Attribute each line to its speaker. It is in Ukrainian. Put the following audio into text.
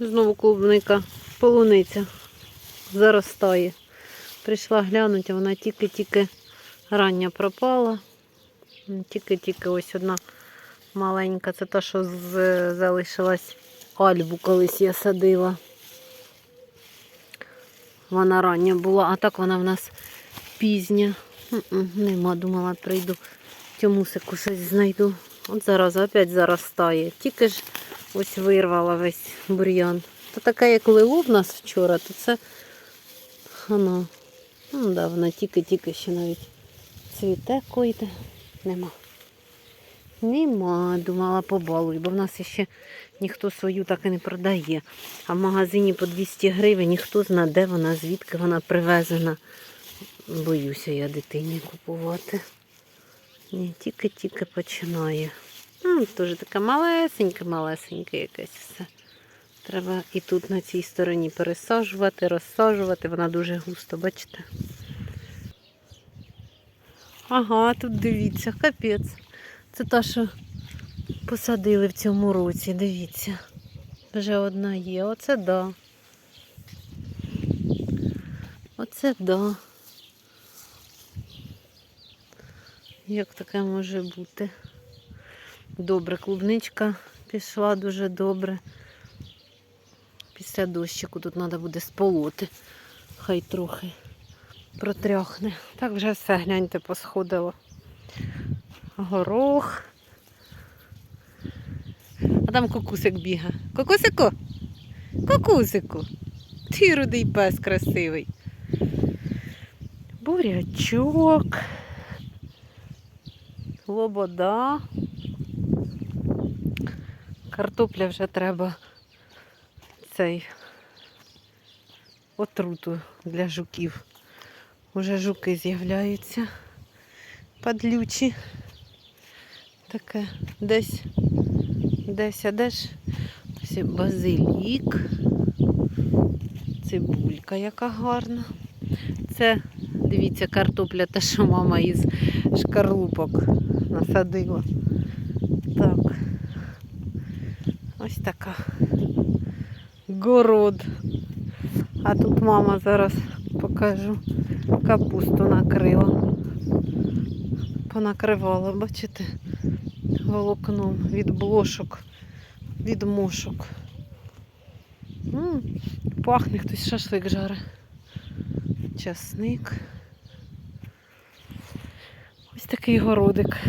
Speaker 1: Знову клубника, полуниця заростає. Прийшла глянути, вона тільки-тільки рання пропала. Тільки-тільки ось одна маленька. Це та, що залишилась альбу колись я садила. Вона рання була, а так вона в нас пізня. Нема, думала, прийду. Тьомусику щось знайду. От зараз опять заростає. Тільки ж ось вирвала весь бур'ян. То таке, як лило в нас вчора, то це воно. Ну, да, вона тільки-тільки ще навіть цвіте койде. Нема. Нема, думала, побалуй, бо в нас ще ніхто свою так і не продає. А в магазині по 200 гривень ніхто зна, де вона, звідки вона привезена. Боюся я дитині купувати. Ні, тільки-тільки починає. Ну, теж таке малесеньке, малесеньке якесь все. Треба і тут на цій стороні пересаджувати, розсаджувати. Вона дуже густо, бачите? Ага, тут дивіться, капець. Це та, що посадили в цьому році, дивіться. Вже одна є. Оце да. Оце да. Як таке може бути? Добре, клубничка пішла дуже добре. Після дощику тут треба буде сполоти. Хай трохи протряхне. Так вже все, гляньте, посходило. Горох. А там кокусик біга. Кокусику? Кокусику. Ти рудий пес красивий. Бурячок. Лобода. Картопля вже треба цей отруту для жуків. Уже жуки з'являються. Падлючі. Таке десь, десь, а де ж? Ось базилік. Цибулька яка гарна. Це, дивіться, картопля, та що мама із шкарлупок насадила. Так. Ось така. Город. А тут мама зараз покажу. Капусту накрила. Понакривала, бачите, волокном від блошок, від мошок. М, Пахне хтось шашлик жаре. Часник. Ось такий городик.